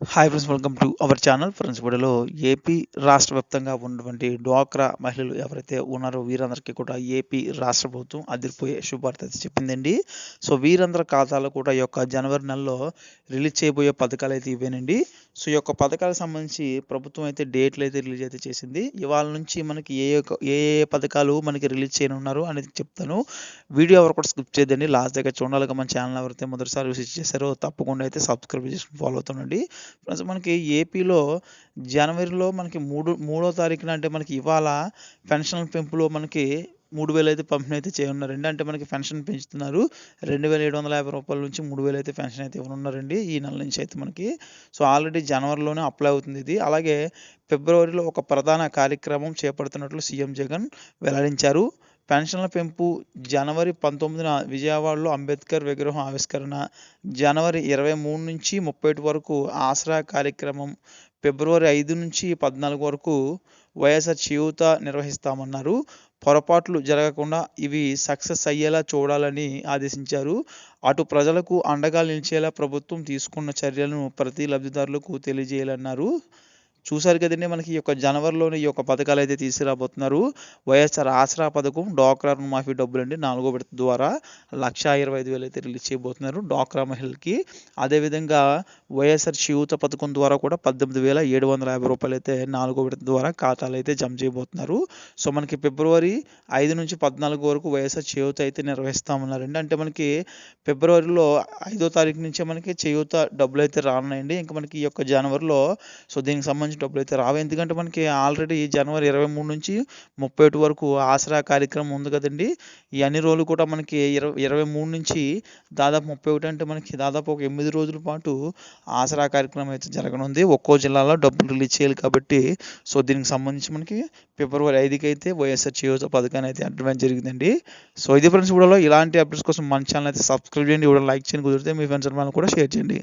Hi friends welcome to our channel friends వీడియోలో AP రాష్ట్ర వ్యాప్తంగా ఉన్నటువంటి డ్వాక్రా మహిళలు ఎవరైతే ఉన్నారో వీరందరికీ కూడా ఏపీ రాష్ట్ర ప్రభుత్వం అదిరిపోయే శుభార్త అయితే చెప్పిందండి. సో వీరందరి ఖాతాలో కూడా ఈ యొక్క జనవరి నెలలో రిలీజ్ చేయబోయే పథకాలు అయితే ఇవేనండి. సో ఈ యొక్క పథకాలకు సంబంధించి ప్రభుత్వం అయితే డేట్లు అయితే రిలీజ్ అయితే చేసింది. ఇవాళ నుంచి మనకి ఏ యొక్క- ఏ ఏ పథకాలు మనకి రిలీజ్ చేయనున్నారు అనేది చెప్తాను. వీడియో ఎవరు కూడా స్కిప్ చేయదండి లాస్ట్ దగ్గర చూడాలిగా మన ఛానల్ ఎవరైతే మొదటిసారి విజిట్ చేశారో తప్పకుండా అయితే సబ్స్క్రైబ్ చేసుకుని ఫాలో అవుతుండండి ఫ్రెండ్స్ మనకి ఏపీలో జనవరిలో మనకి మూడు మూడో తారీఖున అంటే మనకి ఇవాళ పెన్షన్ పెంపులో మనకి మూడు వేలు అయితే పంపిణీ అయితే చేయనున్నారండి. అంటే మనకి పెన్షన్ పెంచుతున్నారు. రెండు వేల ఏడు వందల యాభై రూపాయల నుంచి మూడు వేలు అయితే పెన్షన్ అయితే ఇవ్వనున్నారండి ఈ నెల నుంచి అయితే మనకి. సో ఆల్రెడీ జనవరిలోనే అప్లై అవుతుంది ఇది. అలాగే ఫిబ్రవరిలో ఒక ప్రధాన కార్యక్రమం చేపడుతున్నట్లు సీఎం జగన్ వెల్లడించారు. పెన్షన్ల పెంపు జనవరి పంతొమ్మిదిన విజయవాడలో అంబేద్కర్ విగ్రహం ఆవిష్కరణ జనవరి ఇరవై మూడు నుంచి ముప్పై ఒకటి వరకు ఆసరా కార్యక్రమం ఫిబ్రవరి ఐదు నుంచి పద్నాలుగు వరకు వైఎస్ఆర్ చేయూత నిర్వహిస్తామన్నారు. పొరపాట్లు జరగకుండా ఇవి సక్సెస్ అయ్యేలా చూడాలని ఆదేశించారు. అటు ప్రజలకు అండగా నిలిచేలా ప్రభుత్వం తీసుకున్న చర్యలను ప్రతి లబ్ధిదారులకు తెలియజేయాలన్నారు. చూశారు కదండి మనకి ఈ యొక్క జనవరిలోని ఈ యొక్క పథకాలు అయితే తీసుకురాబోతున్నారు. వైఎస్ఆర్ ఆసరా పథకం డ్వాక్రా రుణమాఫీ డబ్బులు అండి నాలుగో విడత ద్వారా లక్ష ఇరవై ఐదు వేలు అయితే రిలీజ్ చేయబోతున్నారు డ్వాక్రా మహిళలకి. అదేవిధంగా వైఎస్ఆర్ చేయూత పథకం ద్వారా కూడా పద్దెనిమిది వేల ఏడు వందల యాభై రూపాయలు అయితే నాలుగో విడత ద్వారా ఖాతాలు అయితే జమ చేయబోతున్నారు. సో మనకి ఫిబ్రవరి ఐదు నుంచి పద్నాలుగు వరకు వైఎస్ఆర్ చేయూత అయితే నిర్వహిస్తామన్నారండి. అంటే మనకి ఫిబ్రవరిలో ఐదో తారీఖు నుంచే మనకి చేయూత డబ్బులు అయితే రానున్నాయండి. ఇంకా మనకి ఈ యొక్క జనవరిలో సో దీనికి సంబంధించిన డబ్బులు అయితే రావు. ఎందుకంటే మనకి ఆల్రెడీ జనవరి ఇరవై మూడు నుంచి ముప్పై ఒకటి వరకు ఆసరా కార్యక్రమం ఉంది కదండి. ఈ అన్ని రోజులు కూడా మనకి ఇరవై ఇరవై మూడు నుంచి దాదాపు ముప్పై ఒకటి అంటే మనకి దాదాపు ఒక ఎనిమిది రోజుల పాటు ఆసరా కార్యక్రమం అయితే జరగనుంది. ఒక్కో జిల్లాలో డబ్బులు రిలీజ్ చేయాలి కాబట్టి. సో దీనికి సంబంధించి మనకి ఫిబ్రవరి ఐదుకి అయితే వైఎస్ఆర్ చేయూత పథకాన్ని అయితే అడ్వాన్స్ జరిగిందండి. సో ఇది ఫ్రెండ్స్ కూడా ఇలాంటి అప్డేట్స్ కోసం మన ఛానల్ అయితే సబ్స్క్రైబ్ చేయండి. కూడా లైక్ చేయండి. కుదిరితే మీ ఫ్రెండ్స్ కూడా షేర్ చేయండి.